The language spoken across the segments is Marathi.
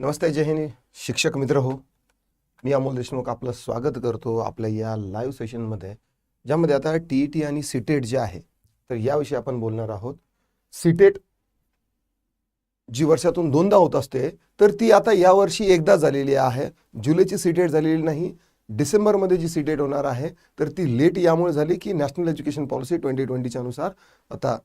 नमस्ते जय हिंद. शिक्षक मित्र हो मी अमोल देशमुख आपलं स्वागत करतो आपल्या या लाईव्ह सेशनमध्ये ज्यामध्ये आता टी ई टी आणि सिटेट जे आहे तर याविषयी आपण बोलणार आहोत. सिटेट जी वर्षातून दोनदा होत असते तर ती आता यावर्षी एकदा झालेली आहे. जुलैची सीटेट झालेली नाही डिसेंबरमध्ये जी सिटेट होणार आहे तर ती लेट यामुळे झाली की नॅशनल एज्युकेशन पॉलिसी ट्वेंटी ट्वेंटीच्या अनुसार आता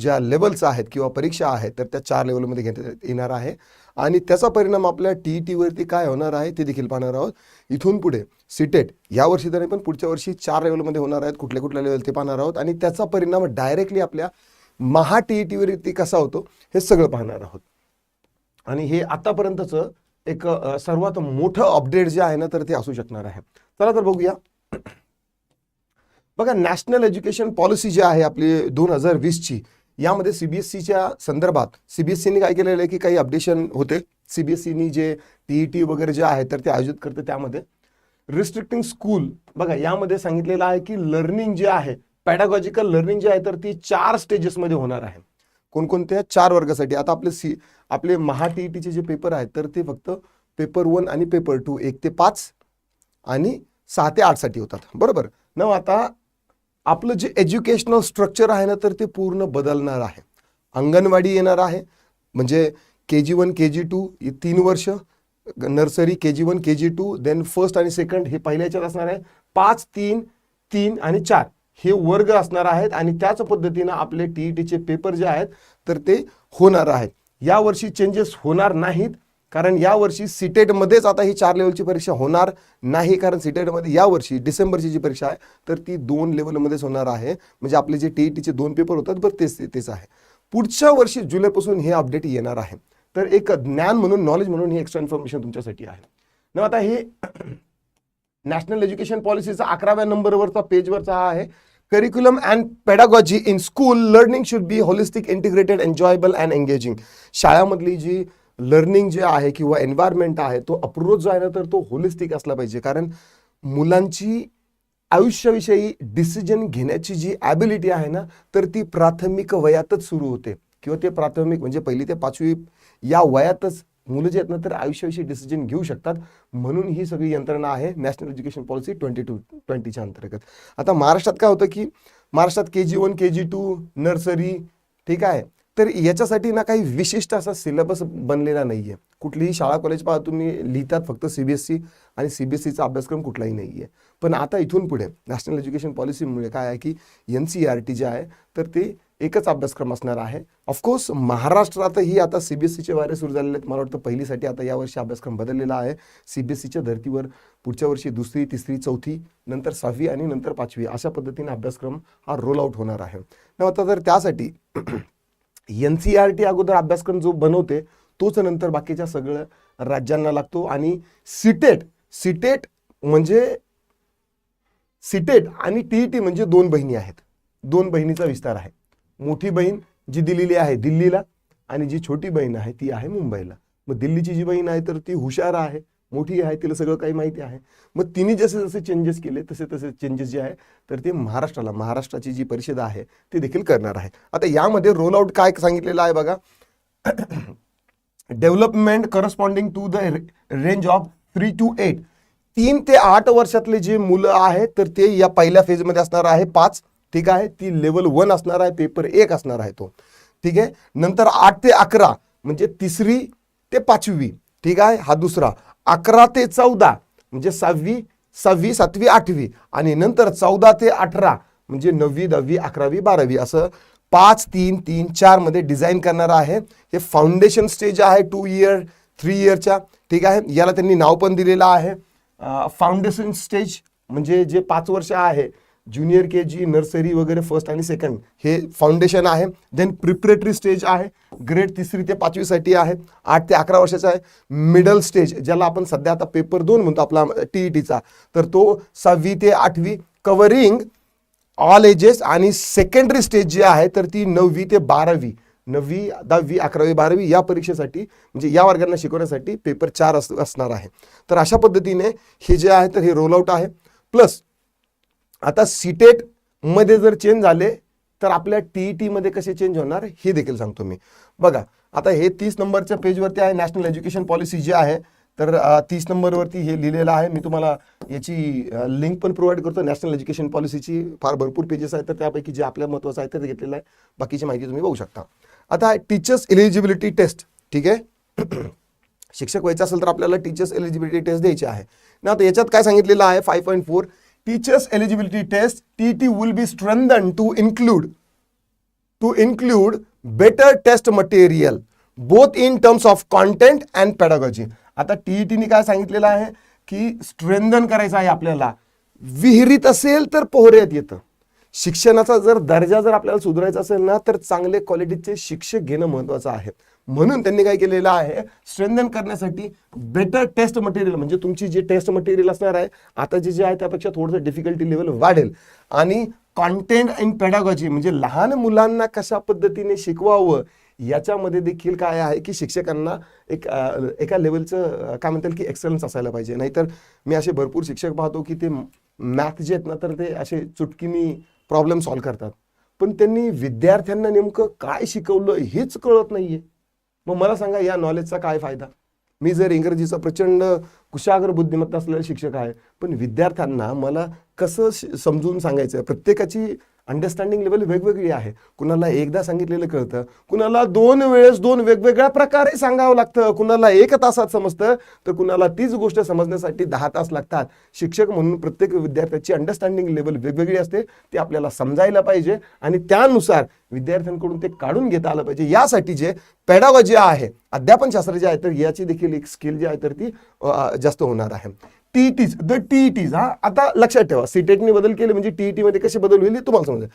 ज्या लेवल्स आहेत किंवा परीक्षा आहेत तर त्या चार लेवलमध्ये घेण्यात येणार आहे. आणि त्याचा परिणाम आपल्या टी ई टीवरती काय होणार आहे ते देखील पाहणार आहोत. इथून पुढे सिटेट या वर्षी तरी पण पुढच्या वर्षी चार लेवलमध्ये होणार आहेत कुठल्या कुठल्या लेवल ते पाहणार आहोत. आणि त्याचा परिणाम डायरेक्टली आपल्या महा टी ई टीवरती कसा होतो हे सगळं पाहणार आहोत. आणि हे आतापर्यंतचं एक सर्वात मोठं अपडेट जे आहे ना तर ते असू शकणार आहे. चला तर बघूया. बघा नॅशनल एज्युकेशन पॉलिसी जी आहे आपली दोन हजार वीसची यामध्ये सीबीएसईच्या संदर्भात सीबीएसईने काय केलेलं आहे की काही अपडेशन होते. सीबीएसईनी जे टी टी वगैरे जे आहे तर ते आयोजित करते त्यामध्ये. रिस्ट्रिक्टिंग स्कूल बघा यामध्ये सांगितलेलं आहे की लर्निंग जे आहे पॅडागॉजिकल लर्निंग जे आहे तर ती चार स्टेजेसमध्ये होणार आहे. कोणकोणत्या? चार वर्गासाठी. आता आपले सी आपले महा टी टीचे जे पेपर आहेत तर ते फक्त पेपर वन आणि पेपर टू एक ते पाच आणि सहा ते आठसाठी होतात. बरोबर? न आता आपलं जे एज्युकेशनल स्ट्रक्चर आहे ना तर ते पूर्ण बदलणार आहे. अंगणवाडी येणार आहे. म्हणजे के G one K G two तीन वर्ष. Nursery K G one K G two then first आणि सेकंड हे पहिल्या याच्यात असणार आहे. पाच तीन तीन आणि चार हे वर्ग असणार आहेत आणि त्याच पद्धतीनं आपले टी ई टीचे पेपर जे आहेत तर ते होणार आहेत यावर्षी चेंजेस होणार नाहीत. कारण यावर्षी सिटेटमध्येच आता ही चार लेवलची परीक्षा होणार नाही कारण सिटेटमध्ये यावर्षी डिसेंबरची जी परीक्षा आहे तर ती दोन लेवलमध्येच होणार आहे. म्हणजे आपले जे टी ई टीचे दोन पेपर होतात बरं तेच तेच आहे. पुढच्या वर्षी जुलैपासून हे अपडेट येणार आहे. तर एक ज्ञान म्हणून नॉलेज म्हणून ही एक्स्ट्रा इन्फॉर्मेशन तुमच्यासाठी आहे. न आता हे नॅशनल एज्युकेशन पॉलिसीचा अकराव्या नंबरवरचा पेजवरचा हा आहे. Curriculum and pedagogy in school learning should be holistic integrated enjoyable and engaging शाळामधली जी लर्निंग जे आहे किंवा एन्व्हायरमेंट आहे तो अप्रोच जो आहे ना तर तो होलिस्टिक असला पाहिजे. कारण मुलांची आयुष्याविषयी डिसिजन घेण्याची जी ॲबिलिटी आहे ना तर ती प्राथमिक वयातच सुरू होते. किंवा ते प्राथमिक म्हणजे पहिली ते पाचवी या वयातच मुलं जे आहेत ना तर आयुष्याविषयी डिसिजन घेऊ शकतात. म्हणून ही सगळी यंत्रणा आहे national education policy twenty two ट्वेंटीच्या अंतर्गत. आता महाराष्ट्रात काय होतं की महाराष्ट्रात K G one K G two nursery ठीक आहे. तर याच्यासाठी ना काही विशिष्ट असा सिलेबस बनलेला नाही आहे कुठलीही शाळा कॉलेज पहा तुम्ही लिहितात फक्त सी बी एस सी आणि सी बी एस सीचा अभ्यासक्रम कुठलाही नाही आहे पण आता इथून पुढे नॅशनल एज्युकेशन पॉलिसीमुळे काय आहे की एन सी आर टी जे आहे तर ते एकच अभ्यासक्रम असणार आहे. ऑफकोर्स महाराष्ट्रातही आता सी बी एस सीचे वारे सुरू झालेले आहेत. मला वाटतं पहिलीसाठी आता यावर्षी अभ्यासक्रम बदललेला आहे. सी बी एस सीच्या धर्तीवर पुढच्या वर्षी दुसरी तिसरी चौथी नंतर सहावी आणि नंतर पाचवी अशा पद्धतीने अभ्यासक्रम हा रोल आउट होणार आहे. न आता तर त्यासाठी एन सी आर टी अगोदर अभ्यासक्रम जो बनवते तोच नंतर बाकीच्या सगळं राज्यांना लागतो. आणि सिटेट सिटेट म्हणजे सिटेट आणि टी टी म्हणजे दोन बहिणी आहेत. दोन बहिणीचा विस्तार आहे. मोठी बहीण जी दिलेली आहे दिल्लीला आणि जी छोटी बहीण आहे ती आहे मुंबईला. मग दिल्लीची जी बहीण आहे तर ती हुशार आहे. मोठी आहे तिला सगळं काही माहिती आहे. मग तिने जसे जसे चेंजेस केले तसे तसे चेंजेस जे आहे तर ते महाराष्ट्राला महाराष्ट्राची जी परिषद आहे ती देखील करणार आहे. आता यामध्ये रोल आउट काय सांगितलेलं आहे बघा. Development corresponding to the range of three to eight तीन ते आठ वर्षातले जे मुलं आहेत तर ते या पहिल्या फेजमध्ये असणार आहे पाच. ठीक आहे? ती लेवल वन असणार आहे पेपर एक असणार आहे तो. ठीक आहे? नंतर आठ ते अकरा म्हणजे तिसरी ते पाचवी. ठीक आहे? हा दुसरा. अकरा ते चौदा म्हणजे सहावी सहावी सातवी आठवी आणि नंतर चौदा ते अठरा म्हणजे नववी दहावी अकरावी बारावी असं पाच तीन तीन चारमध्ये डिझाईन करणार आहे. हे फाउंडेशन स्टेज आहे टू इयर थ्री इयरच्या ठीक आहे? याला त्यांनी नाव पण दिलेलं आहे. फाउंडेशन स्टेज म्हणजे जे पाच वर्ष आहे ज्युनियर के जी नर्सरी वगैरे फर्स्ट आणि सेकंड हे फाउंडेशन आहे. देन प्रिपरेटरी स्टेज आहे. ग्रेड तिसरी ते पाचवीसाठी आहे. आठ ते अकरा वर्षाचा आहे. मिडल स्टेज ज्याला आपण सध्या आता पेपर दोन म्हणतो आपला टी ई टीचा तर तो सहावी ते आठवी कवरिंग ऑल एजेस आणि सेकंडरी स्टेज जी आहे तर ती नववी ते बारावी नववी दहावी अकरावी बारावी या परीक्षेसाठी म्हणजे या वर्गांना शिकवण्यासाठी पेपर चार अस असणार आहे. तर अशा पद्धतीने हे जे आहे तर हे रोल आउट आहे. प्लस आता सीटेटमध्ये जर चेंज झाले तर आपल्या टी ई टीमध्ये कसे चेंज होणार हे देखील सांगतो मी. बघा आता हे तीस नंबरच्या पेजवरती आहे नॅशनल एज्युकेशन पॉलिसी जी आहे तर तीस नंबरवरती हे लिहिलेलं आहे. मी तुम्हाला याची लिंक पण प्रोव्हाइड करतो. नॅशनल एज्युकेशन पॉलिसीची फार भरपूर पेजेस आहेत तर त्यापैकी जे आपल्या महत्त्वाचं आहे ते घेतलेलं आहे. बाकीची माहिती तुम्ही बघू शकता. आता टीचर्स एलिजिबिलिटी टेस्ट ठीक आहे? शिक्षक व्हायचं असेल तर आपल्याला टीचर्स एलिजिबिलिटी टेस्ट द्यायची आहे. ना आता याच्यात काय सांगितलेलं आहे? Five point four teachers eligibility test T T be be strengthen to to include better test material both in terms of content and pedagogy. आता टीईटीने काय सांगितलेलं आहे की स्ट्रेंथन करायचं आहे आपल्याला. विहिरीत असेल तर पोहऱ्यात येतं. शिक्षणाचा जर दर्जा जर आपल्याला सुधारायचा असेल ना तर चांगले क्वालिटीचे शिक्षक घेणं महत्वाचं आहे. म्हणून त्यांनी काय केलेलं आहे? स्ट्रेंथन करण्यासाठी बेटर टेस्ट मटेरियल म्हणजे तुमची जे टेस्ट मटेरियल असणार आहे आता जे जे आहे त्यापेक्षा थोडंसं डिफिकल्टी लेवल वाढेल. आणि कॉन्टेंट इन पॅडागॉजी म्हणजे लहान मुलांना कशा पद्धतीने शिकवावं याच्यामध्ये देखील काय आहे की शिक्षकांना एक एका लेवलचं काय म्हणतात की एक्सलन्स असायला पाहिजे. नाहीतर मी असे भरपूर शिक्षक पाहतो की ते मॅथ जे आहेत ना तर ते असे चुटकीनी प्रॉब्लेम सॉल्व्ह करतात. पण त्यांनी विद्यार्थ्यांना नेमकं काय शिकवलं हेच कळत नाहीये. मग मला सांगा या नॉलेजचा काय फायदा? मी जर इंग्रजीचा प्रचंड कुशाग्र बुद्धिमत्ता असलेला शिक्षक आहे पण विद्यार्थ्यांना मला कसं श- समजून सांगायचं प्रत्येकाची अंडरस्टँडिंग लेवल वेगवेगळी आहे. कुणाला एकदा सांगितलेलं कळतं कुणाला दोन वेळेस दोन वेगवेगळ्या प्रकारे सांगावं लागतं कुणाला एक तासात समजतं तर कुणाला तीच गोष्ट समजण्यासाठी दहा तास लागतात. शिक्षक म्हणून प्रत्येक विद्यार्थ्याची अंडरस्टँडिंग लेवल वेगवेगळी असते ती आपल्याला समजायला पाहिजे आणि त्यानुसार विद्यार्थ्यांकडून ते काढून घेता आलं पाहिजे. यासाठी जे पेडागॉजी आहे अध्यापनशास्त्र जे आहे तर याची देखील एक स्किल जी आहे तर ती जास्त होणार आहे. टीईटीज द टीईटीज हा? आता लक्षात ठेवा सीटेटने बदल केले म्हणजे टीईटी मध्ये कसे बदल होईल तुम्हाला समजेल.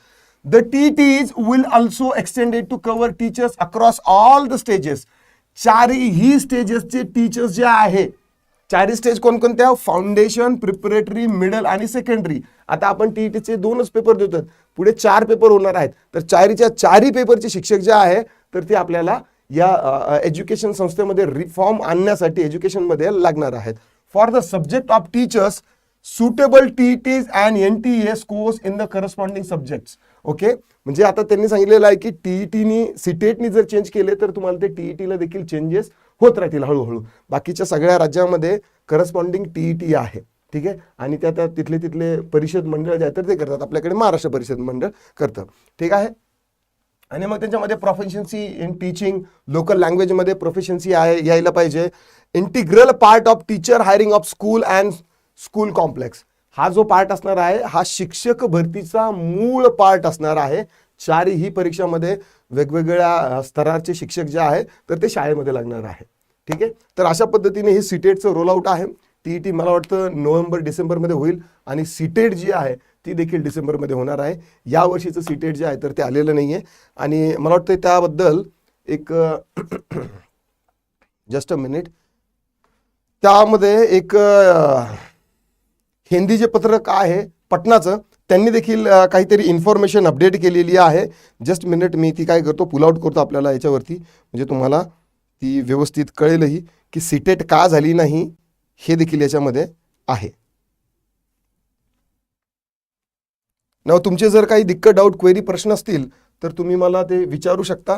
The TETs will also extended to cover teachers across all the stages चारही स्टेजेसचे टीचर्स जे आहे चारही स्टेज कोणकोणत्या फाउंडेशन प्रिपरेटरी मिडल आणि सेकंडरी आता आपण टीईटीचे दोनच पेपर देतो पुढे चार पेपर होणार आहेत. तर चारीच्या चारही पेपरचे शिक्षक जे आहे तर ते आपल्याला या एज्युकेशन संस्थेमध्ये रिफॉर्म आणण्यासाठी एज्युकेशनमध्ये लागणार आहेत. For the subject of teachers suitable TETs and N T S course in the corresponding subjects okay म्हणजे आता त्यांनी सांगितलेलं आहे की टीईटीनी सिटेटनी जर चेंज केले तर तुम्हाला ते टीईटीला देखील चेंजेस होत राहतील हळूहळू. बाकीच्या सगळ्या राज्यामध्ये करस्पॉन्डिंग टीईटी आहे. ठीक आहे? आणि त्या त्या तिथले तिथले परिषद मंडळ जे आहे तर ते करतात. आपल्याकडे महाराष्ट्र परिषद मंडळ करतं. ठीक आहे? आणि मग त्यांच्यामध्ये प्रोफेशन्सी इन टीचिंग लोकल लँग्वेजमध्ये प्रोफेशन्सी आहे यायला पाहिजे. Integral part of teacher hiring of school and school complex हा जो पार्ट असणार आहे हा शिक्षक भरतीचा मूळ पार्ट असणार आहे. चारही परीक्षामध्ये वेगवेगळ्या स्तराचे शिक्षक जे आहे तर ते शाळेमध्ये लागणार आहे. ठीक आहे? तर अशा पद्धतीने हे सीटेटचं रोल आउट आहे. टी मला वाटतं नोव्हेंबर डिसेंबरमध्ये होईल. आणि सीटेट जी आहे ती देखील डिसेंबरमध्ये होणार आहे. या वर्षीचं सीटेट जे आहे तर ते आलेलं नाही आहे आणि मला वाटतं त्याबद्दल एक जस्ट अ मिनिट त्यामध्ये एक हिंदी जे पत्रक आहे पटनाचं त्यांनी देखील काहीतरी इन्फॉर्मेशन अपडेट केलेली आहे. जस्ट मिनिट मी ती काय करतो पुल आउट करतो आपल्याला याच्यावरती. म्हणजे तुम्हाला ती व्यवस्थित कळेलही की सिटेट का झाली नाही हे देखील याच्यामध्ये आहे. ना तुमचे जर काही दिक्कत डाऊट क्वेरी प्रश्न असतील तर तुम्ही मला ते विचारू शकता.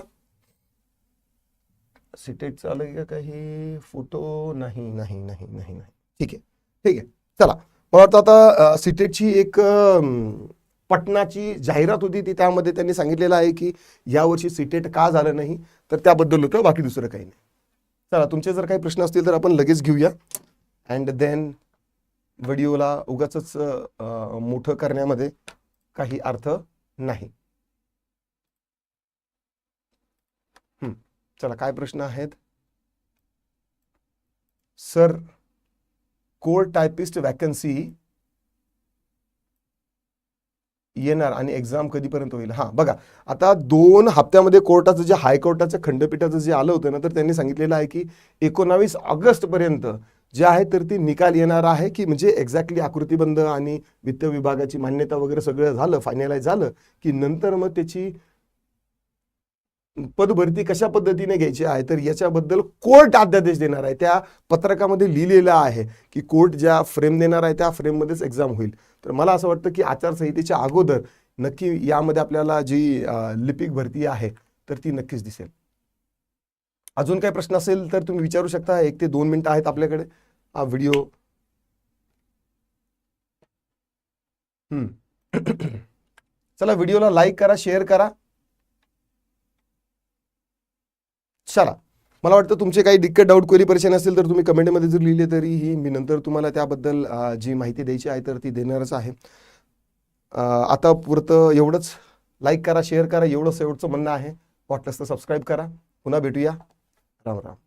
सिटेट आलं का काही? फोटो नाही नाही नाही नाही नाही. ठीक आहे ठीक आहे. चला. मला वाटतं आता सिटेटची एक पटनाची जाहिरात होती ती त्यामध्ये त्यांनी सांगितलेलं आहे की यावर्षी सिटेट का झालं नाही? तर त्याबद्दल होतं बाकी दुसरं काही नाही. चला तुमचे जर काही प्रश्न असतील तर आपण लगेच घेऊया. अँड देन व्हिडिओला उगाच मोठं करण्यामध्ये काही अर्थ नाही. चला काय प्रश्न आहेत? सर कोर टायपिस्ट वॅकन्सी येणार आणि एक्झाम कधीपर्यंत होईल? हां बघा आता दोन हप्त्यामध्ये कोर्टाचं जे हायकोर्टाचं खंडपीठाचं जे आलं होतं ना तर त्यांनी सांगितलेलं आहे की एकोणावीस ऑगस्टपर्यंत जे आहे तर ती निकाल येणार आहे की म्हणजे एक्झॅक्टली आकृतीबंध आणि वित्त विभागाची मान्यता वगैरे सगळं झालं फायनलाइज झालं की नंतर मग त्याची पदभरती कशा पद्धतीने घ्यायची आहे? तर याच्याबद्दल कोर्ट अध्यादेश देणार आहे. त्या पत्रकामध्ये लिहिलेलं आहे की कोर्ट ज्या फ्रेम देणार आहे त्या फ्रेममध्येच एक्झाम होईल. तर मला असं वाटतं की आचारसंहितेच्या अगोदर नक्की यामध्ये आपल्याला जी लिपिक भरती आहे तर ती नक्कीच दिसेल. अजून काही प्रश्न असेल तर तुम्ही विचारू शकता. एक ते दोन मिनिटं आहेत आपल्याकडे. हा व्हिडिओ हम्म. चला व्हिडिओला लाईक करा शेअर करा. चला. मला वाटतं तुमचे काही दिक्कत डाऊट क्वेरी परेशान असेल तर तुम्ही कमेंटमध्ये जर लिहिले तरीही मी नंतर तुम्हाला त्याबद्दल जी माहिती द्यायची आहे तर ती देणारच आहे. आता पुरतं एवढंच. लाईक करा शेअर करा. एवढंच शेवटचं म्हणणं आहे. वाटलंच तर सबस्क्राईब करा. पुन्हा भेटूया. Dobra.